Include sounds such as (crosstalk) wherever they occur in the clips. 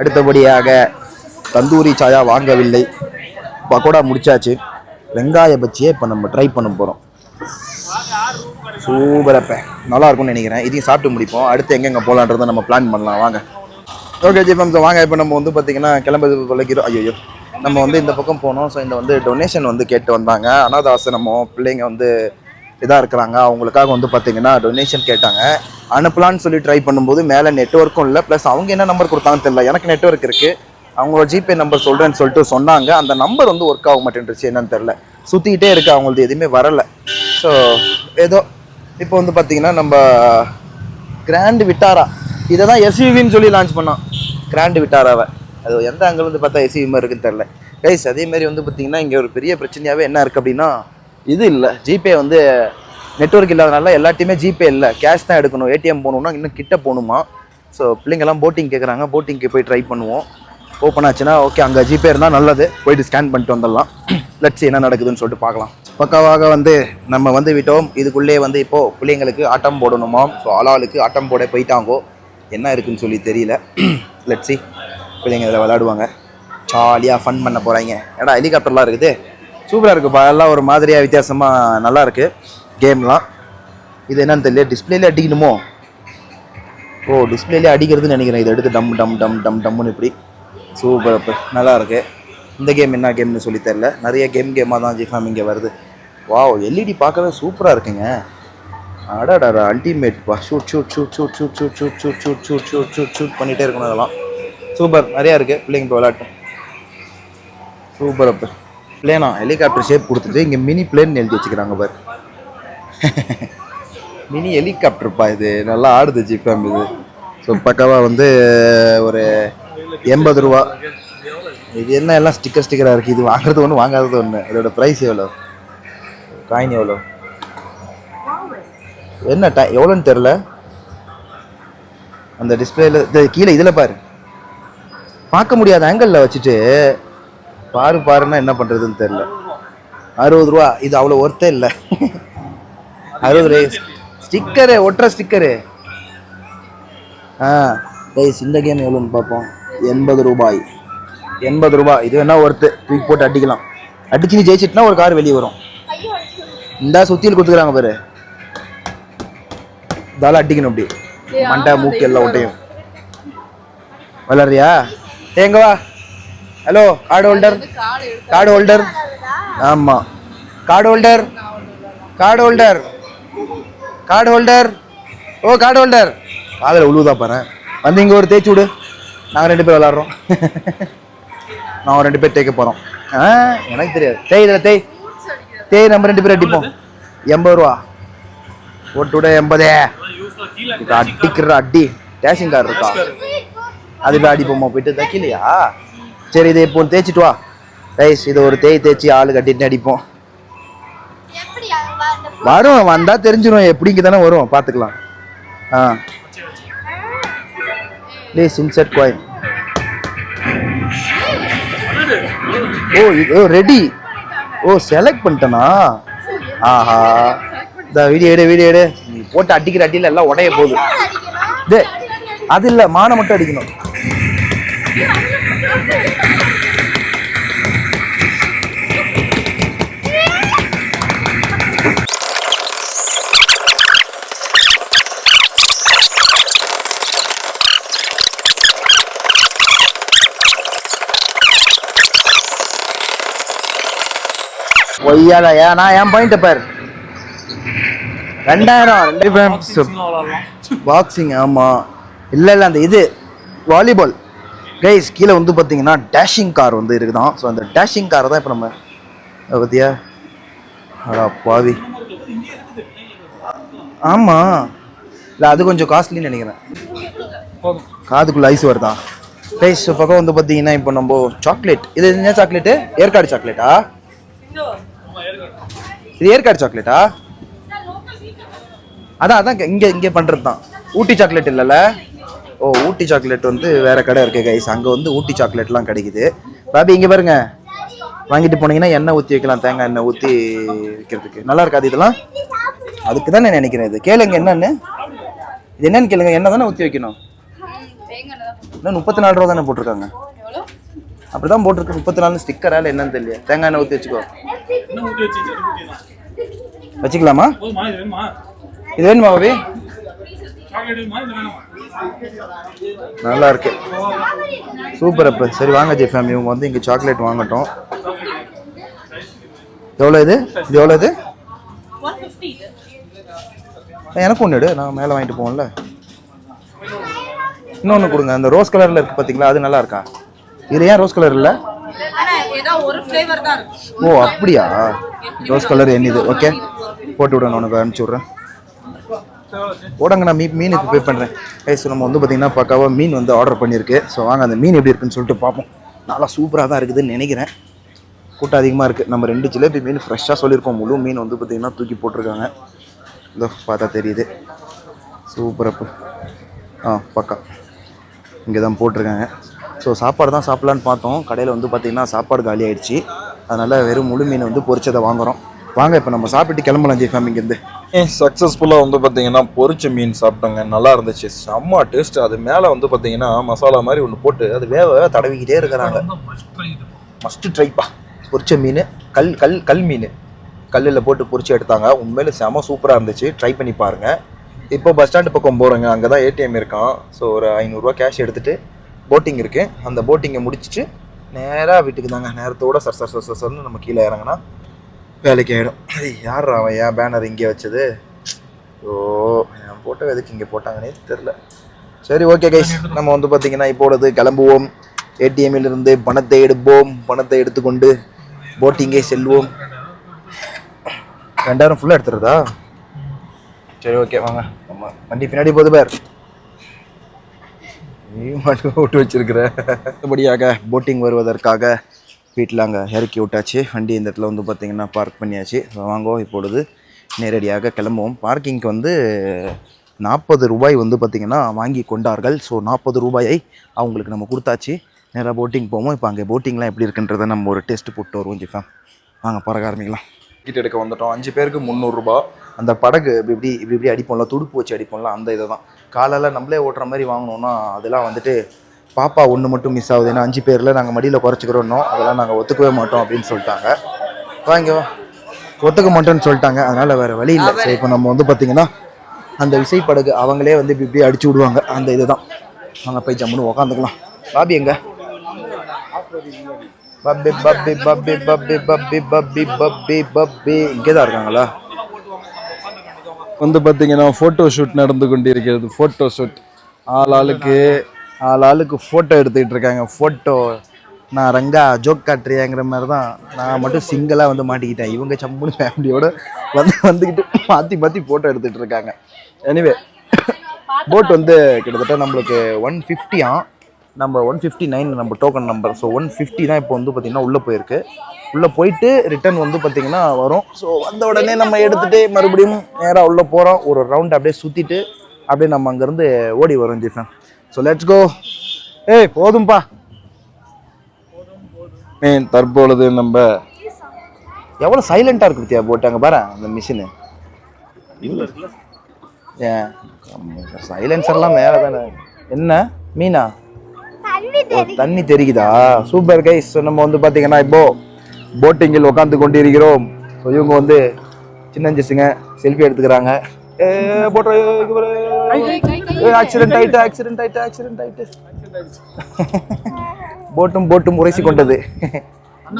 அடுத்தபடியாக தந்தூரி சாயா வாங்கவில்லை. பக்கோடா முடிச்சாச்சு. வெங்காய பஜ்ஜியை இப்போ நம்ம ட்ரை பண்ண போகிறோம் சூப்பரப்ப நல்லா இருக்கும்னு நினைக்கிறேன். இதையும் சாப்பிட்டு முடிப்போம். அடுத்து எங்கெங்கே போகலான்றதை நம்ம பிளான் பண்ணலாம். வாங்க. ஓகே ஜிஃபம்ஸ் வாங்க இப்போ நம்ம வந்து பார்த்தீங்கன்னா கிளம்பது தொலைக்கிறோம். ஐயோ நம்ம வந்து இந்த பக்கம் போனோம். ஸோ இந்த வந்து டொனேஷன் வந்து கேட்டு வந்தாங்க. அனாதாசிரமம் பிள்ளைங்க வந்து இதாக இருக்கிறாங்க. அவங்களுக்காக வந்து பார்த்தீங்கன்னா டொனேஷன் கேட்டாங்க. அனுப்பலான்னு சொல்லி ட்ரை பண்ணும்போது மேலே நெட்ஒர்க்கும் இல்லை. ப்ளஸ் அவங்க என்ன நம்பர் கொடுத்தாங்கன்னு தெரியல. எனக்கு நெட்ஒர்க் இருக்குது அவங்களோட ஜிபே நம்பர் சொல்கிறேன்னு சொல்லிட்டு சொன்னாங்க. அந்த நம்பர் வந்து ஒர்க் ஆக மாட்டேன்ருச்சு என்னன்னு தெரில சுற்றிக்கிட்டே இருக்கு. அவங்களது எதுவுமே வரலை. ஸோ ஏதோ இப்போ வந்து பார்த்தீங்கன்னா நம்ம கிராண்டு விட்டாரா இதை தான் எஸ்யூவின்னு சொல்லி லான்ச் பண்ணோம் கிராண்டு விட்டாராவை அது எந்த angle பார்த்தா எஸ்யூவி மாதிரி இருக்குன்னு தெரில கைஸ் அதேமாரி வந்து பார்த்தீங்கன்னா இங்கே ஒரு பெரிய பிரச்சனையாகவே என்ன இருக்குது அப்படின்னா இது இல்லை. ஜிபே வந்து நெட்வொர்க் இல்லாதனால எல்லாத்தையுமே ஜிபே இல்லை. கேஷ் தான் எடுக்கணும். ஏடிஎம் போகணுன்னா இன்னும் கிட்ட போகணுமா? ஸோ பிள்ளைங்கெல்லாம் போட்டிங் கேட்குறாங்க போட்டிங்க்கு போய் ட்ரை பண்ணுவோம். ஓப்பன் ஆச்சுன்னா ஓகே அங்கே ஜிபே இருந்தால் நல்லது. போயிட்டு ஸ்கேன் பண்ணிட்டு வந்துடலாம். (clears throat) லட்ஸ் என்ன நடக்குதுன்னு சொல்லிட்டு பார்க்கலாம். பக்காவாக வந்து நம்ம வந்து விட்டோம். இதுக்குள்ளே வந்து இப்போது பிள்ளைங்களுக்கு ஆட்டம் போடணுமா? ஸோ ஆளாளுக்கு ஆட்டம் போட போயிட்டாங்கோ? என்ன இருக்குன்னு சொல்லி தெரியல. (clears throat) லட்ஸி பிள்ளைங்க இதில் விளாடுவாங்க. ஜாலியாக ஃபன் பண்ண போகிறாங்க ஏடா ஹெலிகாப்டர்லாம் இருக்குது. சூப்பராக இருக்குப்பா எல்லாம் ஒரு மாதிரியாக வித்தியாசமாக நல்லா இருக்கு கேம்லாம் இது என்னன்னு தெரியல டிஸ்பிளேலே அடிக்கணுமோ ஓ டிஸ்பிளேலே அடிக்கிறதுன்னு நினைக்கிறேன் இதை எடுத்து டம் டம் டம் டம் டம்னு இப்படி சூப்பர் அப்போ நல்லா இருக்கு இந்த கேம் என்ன கேம்னு சொல்லி தெரில நிறைய கேம் கேமாக தான் ஜிஃபாம் இங்கே வருது வாவ் எல்இடி பார்க்கவே சூப்பராக இருக்குங்க அடாடா அல்டிமேட் பா shoot shoot shoot shoot shoot shoot shoot shoot shoot shoot shoot shoot shoot பண்ணிகிட்டே இருக்கணும் அதெல்லாம் சூப்பர் நிறையா இருக்குது பிள்ளைங்க இப்போ விளையாட்டும் சூப்பர் அப்போ பிளேனா ஹெலிகாப்டர் ஷேப் கொடுத்துட்டு இங்கே மினி பிளேன் எழுதி வச்சுக்கிறாங்க பாரு. மினி ஹெலிகாப்டர்ப்பா இது. நல்லா ஆடுது ஜிஃபேம் இது. ஸோ பக்காவாக வந்து ஒரு எண்பது ரூபா. இது என்ன எல்லாம் ஸ்டிக்கர் ஸ்டிக்கராக இருக்குது இது வாங்குறது ஒன்று வாங்காதது ஒன்று இதோட ப்ரைஸ் எவ்வளோ காயின் எவ்வளோ என்ன டை எவ்வளோன்னு தெரில அந்த டிஸ்பிளேல கீழே இதில் பாரு. பார்க்க முடியாத ஆங்கிளில் வச்சுட்டு பாரு பாருன்னா என்ன பண்ணுறதுன்னு தெரில அறுபது ரூபா இது அவ்வளோ ஒர்த்தே இல்லை. அறுபது ரூபாய். ஸ்டிக்கரு ஒட்டுற ஸ்டிக்கரு. ஆ கைஸ் இந்த கேம் எவ்வளோன்னு பார்ப்போம். எண்பது ரூபாய். எண்பது ரூபாய். இது வேணா ஒருத்து தூக்கி போட்டு அடிக்கலாம். அடிச்சு நீ ஜெயிச்சிட்டுனா ஒரு கார் வெளியே வரும். இந்தா சுத்தியில் கொடுத்துக்கிறாங்க பாரு. இதால அடிக்கணும் அப்படி. மண்டை மூக்கு எல்லாம் ஒட்டையும். விளாட்றியா எங்க வா. Hello card holder card holder ஆமா. Card holder card holder card holder ஓ கார்டு ஹோல்டர் காதில் உழுவுதா பாரு. வந்து இங்கே ஒரு தேய்ச்சி விடு. நாங்கள் ரெண்டு பேர் விளாட்றோம். (laughs) நான் ரெண்டு பேர் தேய்க்க போகிறோம் ஆ எனக்கு தெரியாது. தேய் இதில் தேய். தேய் நம்ம ரெண்டு பேரும் அடிப்போம். எண்பது ரூபா. போட்டு விட எண்பதே. அடிக்கிற அடி. டேஷிங் கார் இருக்கா? அது போய் அடிப்போமா? போயிட்டு தைக்கலையா? சரி இதை இப்போ தேய்ச்சிட்டு வா. ரைஸ் இதை ஒரு தேய் தேய்ச்சி ஆளு கட்டிட்டு அடிப்போம். வரும் வந்தா தெரிஞ்சிடும் எப்படிங்க தானே வரும்? பார்த்துக்கலாம் ஆ. ப்ளீஸ் இன்செர்ட் காயின் ஓ இது ரெடி ஓ செலக்ட் பண்ணிட்டனா? ஆஹா. இந்த வீடியோ எடு வீடியோ எடு. நீ போட்டு அடிக்கிற அடியில் எல்லாம் உடைய போகுது. டே அது இல்லை மானை மட்டும் அடிக்கணும். ஒய்யால ஏன் நான் என் பாயிண்ட் பாரு. ரெண்டாயிரம் ரெண்டு பாக்ஸிங் ஆமாம் இல்லை இல்லை அந்த இது வாலிபால் கைஸ் கீழே வந்து பார்த்தீங்கன்னா டேஷிங் கார் வந்து இருக்குதான். ஸோ அந்த டேஷிங் காரை தான் இப்போ நம்ம பார்த்தியா அடா பாவி. ஆமாம் இல்லை அது கொஞ்சம் காஸ்ட்லின்னு நினைக்கிறேன். காதுக்குள்ளே ஐஸ் வருதா? கைஸ் பக்கம் வந்து பார்த்தீங்கன்னா இப்போ நம்ம சாக்லேட் இது என்ன சாக்லேட்டு ஏற்காடு சாக்லேட்டா இது ஏற்காடு சாக்லேட்டா அதான் அதான் இங்கே இங்கே பண்ணுறது தான் ஊட்டி சாக்லேட் இல்லைல்ல? ஓ ஊட்டி சாக்லேட் வந்து வேற கடை இருக்கு கைஸ் அங்கே வந்து ஊட்டி சாக்லேட்லாம் கிடைக்குது. பாபி இங்கே பாருங்க. வாங்கிட்டு போனீங்கன்னா எண்ணெய் ஊற்றி வைக்கலாம். தேங்காய் எண்ணெய் ஊற்றி வைக்கிறதுக்கு. நல்லா இருக்காது இதெல்லாம்? அதுக்கு தான் நான் நினைக்கிறேன் இது. கேளுங்க என்னன்னு. இது என்னன்னு கேளுங்க. எண்ணெய் தானே ஊற்றி வைக்கணும்? இன்னும் முப்பத்தி நாலு ரூபா தானே போட்டிருக்காங்க. அப்படிதான் போட்டிருக்கு. முப்பத்தி நாலு ஸ்டிக்கரா இல்லை என்னன்னு தெரியல. தேங்காய் எண்ணெய் ஊற்றி வச்சுக்கோ. தான் வச்சுக்கலாமா? போதுமா? இது வேணுமா? இது வேணுமா பாபி? நல்லா இருக்கு சூப்பர் அப்போ. சரி வாங்க ஜெய் ஃபேமிலி இவங்க வந்து இங்கே சாக்லேட் வாங்கட்டும். எவ்வளோ இது? இது எவ்வளோ இது? எனக்கு ஒன்று எடு. நான் மேலே வாங்கிட்டு போவோம்ல. இன்னொன்று கொடுங்க. அந்த ரோஸ் கலரில் இருக்குது பார்த்தீங்களா அது நல்லா இருக்கா? இது ஏன் ரோஸ் கலர் இல்லை? ஒரு ஃப்ளேவர் தான் ஓ அப்படியா? ரோஸ் கலர் என்னது? ஓகே போட்டு விடணும் உனக்கு அனுப்பிச்சி விட்றேன். போடுங்க நான் மீ மீனுக்கு பே பண்ணுறேன் ஸோ நம்ம வந்து பார்த்திங்கன்னா பக்காவாக மீன் வந்து ஆர்டர் பண்ணியிருக்கு. ஸோ வாங்க அந்த மீன் எப்படி இருக்குன்னு சொல்லிட்டு பார்ப்போம் நல்லா சூப்பராக தான் இருக்குதுன்னு நினைக்கிறேன். கூட்டம் அதிகமாக இருக்குது நம்ம ரெண்டு ஜிலேபி மீன் ஃப்ரெஷ்ஷாக சொல்லியிருக்கோம். முழு மீன் வந்து பார்த்திங்கன்னா தூக்கி போட்டிருக்காங்க. இதோ பார்த்தா தெரியுது. சூப்பராக ஆ பக்கா. இங்கே தான் போட்டிருக்காங்க. ஸோ சாப்பாடு தான் சாப்பிட்லான்னு பார்த்தோம். கடையில் வந்து பார்த்திங்கன்னா சாப்பாடு காலி ஆயிடுச்சு. அதனால் வெறும் முழு மீன் வந்து பொரிச்சதை வாங்குகிறோம் வாங்க இப்போ நம்ம சாப்பிட்டு கிளம்பலாம் ஜி இங்கேருந்து. சக்ஸஸ்ஃபுல்லாக வந்து பார்த்தீங்கன்னா பொரிச்ச மீன் சாப்பிட்டோங்க. நல்லா இருந்துச்சு. செம்ம டேஸ்ட் அது மேலே வந்து பார்த்தீங்கன்னா மசாலா மாதிரி ஒன்று போட்டு அது வேக வேக தடவிக்கிட்டே இருக்கிறாங்க. மஸ்ட் ட்ரைப்பா பொரிச்ச மீன் கல் கல் கல் மீன். கல்லில் போட்டு பொரிச்சு எடுத்தாங்க. உண்மையில செம சூப்பராக இருந்துச்சு. ட்ரை பண்ணி பாருங்க. இப்போ பஸ் ஸ்டாண்டு பக்கம் போகிறோங்க அங்கே தான் ஏடிஎம் இருக்கான். ஸோ ஒரு ஐநூறுரூவா கேஷ் எடுத்துகிட்டு போட்டிங் இருக்குது அந்த போட்டிங்கை முடிச்சிட்டு நேராக வீட்டுக்கு தாங்க. நேரத்தோட சர் சர் சர் சர் சர்னு நம்ம கீழே இறங்கினா வேலைக்கு ஆகிடும் யார் அவன்? ஏன் பேனர் இங்கே வச்சது? ஓ என் போட்டோ எதுக்கு இங்கே போட்டாங்கன்னே தெரில சரி ஓகே கைஸ் நம்ம வந்து பார்த்தீங்கன்னா இப்பொழுது கிளம்புவோம். ஏடிஎம்மிலிருந்து பணத்தை எடுப்போம். பணத்தை எடுத்துக்கொண்டு போட்டிங்கே செல்வோம். ரெண்டாயிரம் ஃபுல்லாக எடுத்துறதா சரி ஓகே வாங்க. நம்ம வண்டி பின்னாடி போகுது பேர். நீ மட்டும் விட்டு வச்சிருக்கிற. மற்றபடியாக போட்டிங் வருவதற்காக வீட்டில் அங்கே இறக்கி விட்டாச்சு. வண்டி இந்த இடத்துல வந்து பார்த்திங்கன்னா பார்க் பண்ணியாச்சு. வாங்கோ இப்பொழுது நேரடியாக கிளம்புவோம். பார்க்கிங்க்கு வந்து நாற்பது ரூபாய் வந்து பார்த்திங்கன்னா வாங்கி கொண்டார்கள். ஸோ நாற்பது ரூபாயை அவங்களுக்கு நம்ம கொடுத்தாச்சு. நேராக போட்டிங் போவோம். இப்போ அங்கே போட்டிங்லாம் எப்படி இருக்குன்றதை நம்ம ஒரு டெஸ்ட் போட்டு வருவோம் ஜிஃபா. வாங்க பறக்க ஆரம்பிக்கலாம். டிக்கெட் எடுக்க வந்துட்டோம். அஞ்சு பேருக்கு முந்நூறுரூபா அந்த படகு இப்படி இப்படி இப்படி இப்படி அடிப்போம்ல துடுப்பு வச்சு அடிப்போம்ல அந்த இதை தான் காலால் நம்மளே ஓட்டுற மாதிரி வாங்கினோன்னா அதெல்லாம் வந்துட்டு பாப்பா ஒன்று மட்டும் மிஸ் ஆகுது. ஏன்னா அஞ்சு பேரில் நாங்கள் மடியில் குறைச்சிக்கிறோன்னோ அதெல்லாம் நாங்கள் ஒத்துக்கவே மாட்டோம் அப்படின்னு சொல்லிட்டாங்க. வாங்க வா. ஒத்துக்க மாட்டோம்னு சொல்லிட்டாங்க. அதனால் வேறு வழி இல்லை. சரி இப்போ நம்ம வந்து பார்த்திங்கன்னா அந்த விசைப்படகு அவங்களே வந்து இப்படி இப்படி அடிச்சு விடுவாங்க. அந்த இதுதான். வாங்க போய் ஜம்முன்னு உக்காந்துக்கலாம். பாபி எங்க? Puppy puppy puppy puppy puppy puppy puppy puppy இங்கே தான் இருக்காங்களா? வந்து பார்த்தீங்கன்னா ஃபோட்டோ ஷூட் நடந்து கொண்டிருக்கிறது. ஃபோட்டோ ஷூட் ஆள் ஆளுக்கு ஆள் ஆளுக்கு ஃபோட்டோ எடுத்துக்கிட்டு இருக்காங்க ஃபோட்டோ நான் ரங்கா ஜோக் காட்டுறியாங்கிற மாதிரி தான் நான் மட்டும் சிங்கிளாக வந்து மாட்டிக்கிட்டேன். இவங்க சம்புன்னு ஃபேமிலியோட வந்து வந்துக்கிட்டு மாற்றி மாற்றி ஃபோட்டோ எடுத்துகிட்டு இருக்காங்க எனிவே போட் வந்து கிட்டத்தட்ட நம்மளுக்கு ஒன் ஃபிஃப்டியாம் நம்ம ஒன் ஃபிஃப்டி நைன் நம்ம token number so one fifty தான் இப்போ வந்து பார்த்திங்கன்னா உள்ளே போயிருக்கு. உள்ளே போயிட்டு ரிட்டர்ன் வந்து பார்த்திங்கன்னா வரும். ஸோ வந்த உடனே நம்ம எடுத்துகிட்டு மறுபடியும் நேராக உள்ளே போகிறோம் ஒரு ரவுண்ட் அப்படியே சுற்றிட்டு அப்படியே நம்ம அங்கேருந்து ஓடி வரோம் ஜிஃபன் ஸோ லெட்ஸ் கோ ஏய் போதும்பா. மீன் தற்பொழுது நம்ம எவ்வளோ சைலண்ட்டாக இருக்கு பத்தியா? போட்டு அங்கே பாரு அந்த மிஷினு ஏன்? சைலன்சர்லாம் மேலே தானே. என்ன? மீனா? தண்ணி தெரிக்குதா சூப்பர் கைஸ் நம்ம வந்து பார்த்தீங்கன்னா இப்போ போட்டிங்கில் உட்காந்து கொண்டிருக்கிறோம். So, இவங்க வந்து சின்னஞ்சிசுங்க செல்ஃபி எடுத்துக்கிறாங்க. ஏ போட்டோ ஆக்சிடென்ட் ஆயிட்டு ஆக்சிடென்ட் ஆயிட்டு ஆக்சிடென்ட் ஆயிட்டு. போட்டும் போட்டும் உரசி கொண்டது.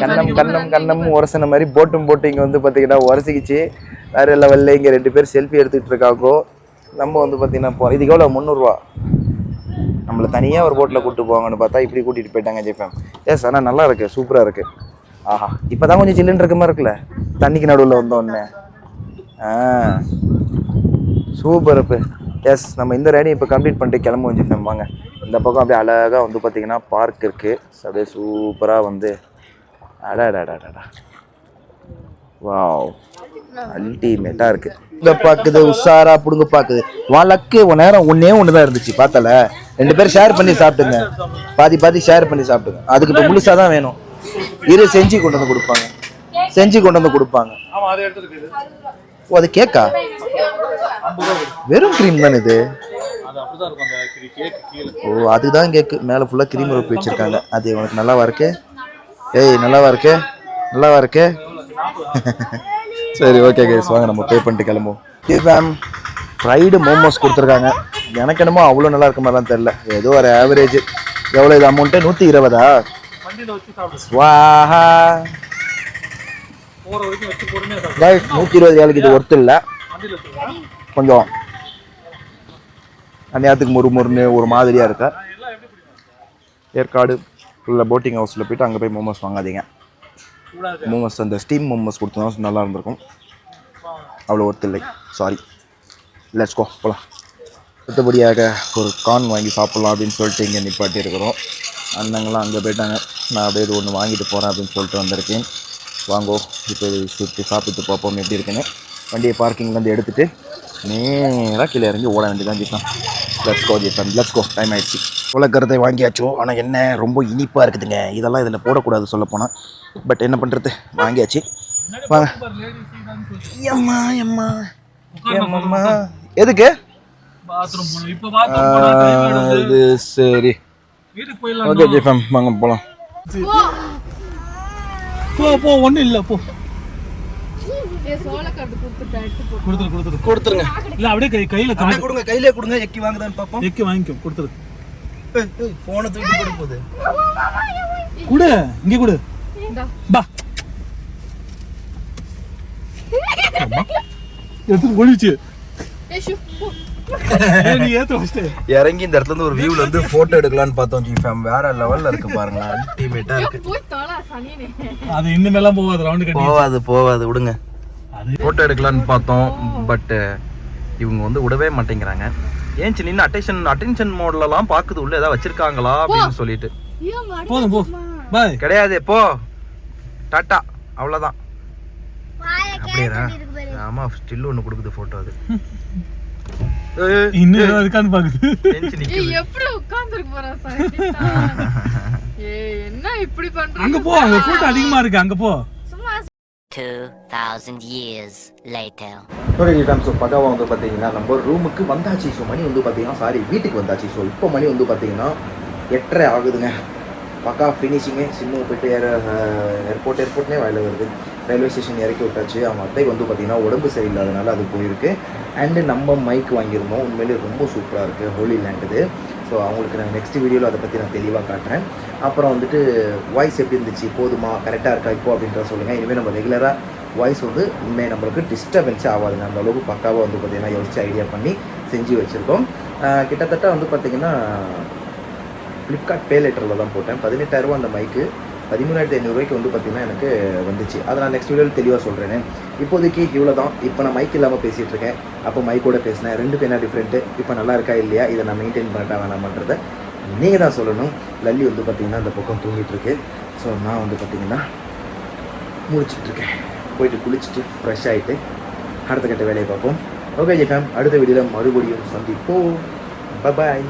கண்ணம் கண்ணம் கண்ணம் உரசின மாதிரி போட்டும் போட்டு இங்கே வந்து பார்த்தீங்கன்னா உரசிக்கிச்சு. வேற லெவலில் இங்கே ரெண்டு பேர் செல்ஃபி எடுத்துக்கிட்டு இருக்காங்கோ. நம்ம வந்து பார்த்தீங்கன்னா போ இதுக்கு எவ்வளோ முந்நூறுரூவா நம்மளை தனியாக ஒரு போட்டில் கூப்பிட்டு போவாங்கன்னு பார்த்தா இப்படி கூட்டிகிட்டு போயிட்டாங்க ஜெய்ஃபேம் எஸ் ஆனால் நல்லா இருக்கு சூப்பராக இருக்கு. ஆஹா இப்போ தான் கொஞ்சம் சில்லுன்னு இருக்க மாதிரி இருக்குல்ல? தண்ணிக்கு நடுவில் வந்தோடனே ஆ சூப்பர் இப்போ எஸ் நம்ம இந்த ரைடையும் இப்போ கம்ப்ளீட் பண்ணிட்டு கிளம்புவோம் ஜெய்ஃபேம் வாங்க. இந்த பக்கம் அப்படியே அழகாக வந்து பார்த்தீங்கன்னா பார்க் இருக்குது அப்படியே சூப்பராக வந்து அடாடாடாடா வாவ் அல்டிமேட்டாக இருக்கு. இந்த பாக்குது உஷாரா புடுங்க பாக்குது. உன் லக்கு உன் நேரம் ஒன்னே ஒன்று தான் இருந்துச்சு பார்த்தல ரெண்டு பேரும் ஷேர் பண்ணி சாப்பிட்டுங்க பாதி பாதி ஷேர் பண்ணி சாப்பிட்டுங்க அதுக்கு இப்போ முழுசாக தான் வேணும். இரு செஞ்சு கொண்டு வந்து கொடுப்பாங்க. செஞ்சு கொண்டு வந்து கொடுப்பாங்க. ஓ அது கேக்கா? வெறும் க்ரீம் தானே இது? ஓ அதுதான் கேக்கு மேலே ஃபுல்லாக கிரீம் ரோப்பி வச்சுருக்காங்க. அது உனக்கு நல்லாவா இருக்கு? ஏய் நல்லாவா இருக்கு? நல்லாவா இருக்கு? சரி ஓகே கைஸ் வாங்க நம்ம பே பண்ணிட்டு கிளம்புவோம். மேம் ஃப்ரைடு மோமோஸ் கொடுத்துருக்காங்க. எனக்கு என்னமோ அவ்வளோ நல்லா இருக்க மாதிரிலாம் தெரில ஏதோ ஒரு ஆவரேஜ் எவ்வளோ இது அமௌண்ட்டு நூற்றி இருபதா? கைஸ் நூற்றி இருபது ஏழுக்கு இது ஒர்த்து இல்லை. கொஞ்சம் அந்நேரத்துக்கு முறுமுறுன்னு ஒரு மாதிரியாக இருக்கா. ஏற்காடு உள்ள போட்டிங் ஹவுஸில் போயிட்டு அங்கே போய் மோமோஸ் வாங்காதீங்க. மோமோஸ் அந்த ஸ்டீம் மோமோஸ் கொடுத்தா நல்லா இருந்திருக்கும். அவ்வளோ ஒர்த்து இல்லை. சாரி லெட்ஸ் கோ போகலாம் அடுத்தபடியாக ஒரு கான் வாங்கி சாப்பிட்லாம் அப்படின்னு சொல்லிட்டு இங்கே நிப்பாட்டி இருக்கிறோம். அண்ணங்களாம் அங்கே போயிட்டாங்க. நான் அப்படியே இது ஒன்று வாங்கிட்டு போகிறேன் அப்படின்னு சொல்லிட்டு வந்திருக்கேன். வாங்கோ இப்போ இது சுற்றி சாப்பிட்டு பார்ப்போம் எப்படி இருக்குன்னு. வண்டியை பார்க்கிங்லேருந்து எடுத்துகிட்டு நேராக கீழே இறங்கி ஓட வேண்டியதான் ஜிப்பேன் லெட்ஸ் கோ ஜிப்பேன் லெட்ஸ் கோ டைம் ஆயிடுச்சு. உலக்கறதை வாங்கியாச்சோ? ஆனால் என்ன ரொம்ப இனிப்பாக இருக்குதுங்க. இதெல்லாம் இதில் போடக்கூடாது சொல்ல போனால் பட் என்ன பண்ணுறது வாங்கியாச்சு. வாங்க. எம்மா எம்மா. எம்மா. எதுக்கு. இது சரி. ஓகே ஜிஃபம் வாங்க போகலாம் போ போ ஒண்ணும் இல்ல போ ஏ சோளக்காட்டு கொடுத்துட்டேன் எடுத்து போ கொடுத்துரு கொடுத்துரு. கொடுத்துருங்க. இல்ல அப்படியே கை கையில காமி கொடுங்க கையிலே கொடுங்க எக்கி வாங்குதான்னு பார்ப்போம் எக்கி வாங்கிக்கோ கொடுத்துரு. ஃபோனை தூக்கி கொடுக்க போகுது. குடு இங்க குடு. இந்தா. பா. (laughs) எடுத்து ஒழிச்சு இறங்கி இந்த இடத்துல இருந்து ஒரு வியூல இருந்து போட்டோ எடுக்கலாம்னு பார்த்தோம் ஜிஃபம் வேற லெவல்ல இருக்கு பாருங்களேன். அல்டிமேட்டா இருக்கு. அது இனிமேலாம் போகாது ரவுண்டு கட்டி போவாது போவாது. விடுங்க. அது போட்டோ எடுக்கலாம்னு பார்த்தோம் பட் இவங்க வந்து விடவே மாட்டேங்கிறாங்க. ஏன் நின்று அட்டென்ஷன் அட்டென்ஷன் மோட்லலாம் பாக்குது உள்ள ஏதாவது வச்சிருக்காங்களா அப்படின்னு சொல்லிட்டு. போதும் போ. பாய் கிடையாது போ. டாட்டா அவ்வளோதான். அப்படியா? ஆமா ஸ்டில் ஒன்று கொடுக்குது போட்டோ அது. (laughs) இன்னும் இருக்கான்னு பாக்குது எப்படி உட்கார்ந்திருக்க போறா என்ன இப்படி அங்க போ அங்க கூட்டம் அதிகமா இருக்கு அங்க போ. சும்மா 2,000 years later. ஸோ பக்காவாக வந்து பார்த்தீங்கன்னா நம்ம ரூமுக்கு வந்தாச்சு. ஸோ மணி வந்து பார்த்தீங்கன்னா சாரி வீட்டுக்கு வந்தாச்சு. ஸோ இப்போ மணி வந்து பார்த்தீங்கன்னா எட்டரை ஆகுதுங்க. பக்கா ஃபினிஷிங்கு சின்ன போயிட்டு ஏர் ஏர்போர்ட் ஏர்போர்ட்னே வேலை வருது. ரயில்வே ஸ்டேஷன் இறக்கி விட்டாச்சு. அவங்க அத்தை வந்து பார்த்திங்கன்னா உடம்பு சரியில்லாதனால அது போயிருக்கு. அண்டு நம்ம மைக் வாங்கியிருந்தோம். உண்மையிலேயே ரொம்ப சூப்பராக இருக்குது ஹோலி லேண்டுது ஸோ அவங்களுக்கு நான் நெக்ஸ்ட் வீடியோவில் அதை பற்றி நான் தெளிவாக காட்டுறேன். அப்புறம் வந்துட்டு வாய்ஸ் எப்படி இருந்துச்சு? போதுமா? கரெக்டாக இருக்கா இப்போ அப்படின்றத சொல்லுங்கள் இனிமேல் நம்ம ரெகுலராக வாய்ஸ் வந்து உண்மையை நம்மளுக்கு டிஸ்டர்பன்ஸே ஆகாதுங்க அந்த அளவுக்கு பக்காவாக வந்து பார்த்திங்கன்னா யோசிச்சு ஐடியா பண்ணி செஞ்சு வச்சுருக்கோம். கிட்டத்தட்ட வந்து பார்த்திங்கன்னா ஃப்ளிப்கார்ட் பே லெட்டரில் தான் போட்டேன். பதினெட்டாயிரரூவா அந்த மைக்கு பதிமூணாயிரத்தி ஐநூறுரூவாய்க்கு வந்து பார்த்திங்கன்னா எனக்கு வந்துச்சு. அதை நான் நெக்ஸ்ட் வீடியோவில் தெளிவாக சொல்கிறேன் இப்போதைக்கு இவ்வளோ தான் இப்போ நான் மைக் இல்லாமல் பேசிகிட்டு இருக்கேன். அப்போ மைக்கோட பேசினேன். ரெண்டு என்ன டிஃப்ரெண்ட்டு இப்போ நல்லா இருக்கா இல்லையா? இதை நான் மெயின்டைன் பண்ணிட்டா வேணாமன்றதை நீங்கள் தான் சொல்லணும். லல்லி வந்து பார்த்திங்கன்னா அந்த பக்கம் தூங்கிட்டு இருக்கு. ஸோ நான் வந்து பார்த்திங்கன்னா முடிச்சிட்ருக்கேன் போயிட்டு குளிச்சுட்டு ஃப்ரெஷ் ஆகிட்டு அடுத்த கட்ட வேலையை பார்ப்போம். ஓகே ஜி ஃபேம் அடுத்த வீடியோவில் மறுபடியும் சந்திப்போம். பபாய்